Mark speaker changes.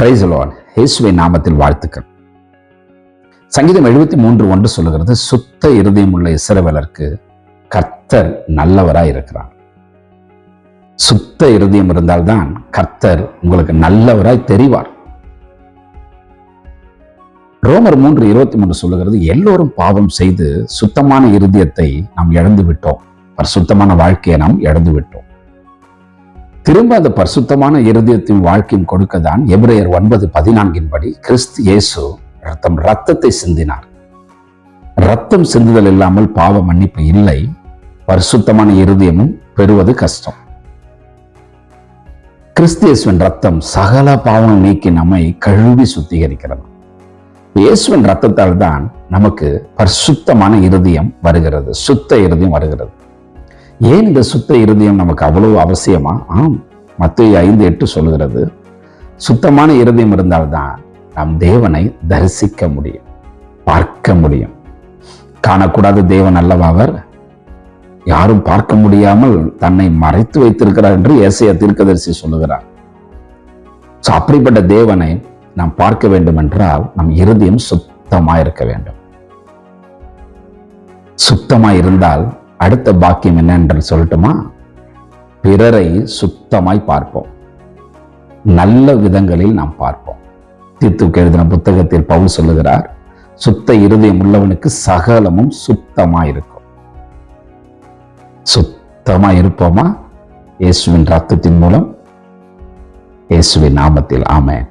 Speaker 1: பிரைசலோன் இயேசுவை நாமத்தில் வாழ்த்துக்கள். சங்கீதம் எழுபத்தி மூன்று ஒன்று சொல்லுகிறது சுத்த இருதயம் உள்ள இஸ்ரவேலருக்கு கர்த்தர் நல்லவராய் இருக்கிறார். சுத்த இருதயம் இருந்தால்தான் கர்த்தர் உங்களுக்கு நல்லவராய் தெரிவார். ரோமர் மூன்று இருபத்தி மூன்று சொல்லுகிறது எல்லோரும் பாவம் செய்து சுத்தமான இருதயத்தை நாம் இழந்து விட்டோம் பரிசுத்தமான வாழ்க்கையை நாம் இழந்து விட்டோம் திரும்ப அந்த பரிசுத்தமான இருதயத்தின் வாழ்க்கையும் கொடுக்கதான் எபிரேயர் ஒன்பது பதினான்கின் படி கிறிஸ்து இயேசு ரத்தம் ரத்தத்தை சிந்தினார். ரத்தம் சிந்துதல் இல்லாமல் பாவ மன்னிப்பு இல்லை. பரிசுத்தமான இருதயமும் பெறுவது கஷ்டம். கிறிஸ்து இயேசுவின் ரத்தம் சகல பாவம் நீக்கி நம்மை கழுவி சுத்திகரிக்கிறது. இயேசுவின் ரத்தத்தால் தான் நமக்கு பரிசுத்தமான இருதயம் வருகிறது சுத்த இருதயம் வருகிறது. ஏன் இந்த சுத்த இருதயம் நமக்கு அவ்வளவு அவசியமா? ஆம் மத்திய ஐந்து எட்டு சொல்லுகிறது. சுத்தமான இருதயம் இருந்தால்தான் நாம் தேவனை தரிசிக்க முடியும் பார்க்க முடியும். காணக்கூடாத தேவன் அல்லவா அவர்? யாரும் பார்க்க முடியாமல் தன்னை மறைத்து வைத்திருக்கிறார் என்று ஏசைய தீர்க்கதரிசி சொல்லுகிறார். ஸோ அப்படிப்பட்ட தேவனை நாம் பார்க்க வேண்டும் என்றால் நம் இருதயம் சுத்தமாக இருக்க வேண்டும். சுத்தமாக இருந்தால் அடுத்த பாக்கியம் என்ன என்று சொல்லட்டுமா? பிறரை சுத்தமாய் பார்ப்போம். நல்ல விதங்களில் நாம் பார்ப்போம். தீத்துக்கு எழுதின புத்தகத்தில் பவுல் சொல்லுகிறார் சுத்த இருதயம் உள்ளவனுக்கு சகலமும் சுத்தமாக இருக்கும் சுத்தமாக இருப்போமா? இயேசுவின் ரத்தத்தின் மூலம் இயேசுவின் நாமத்தில். ஆமேன்.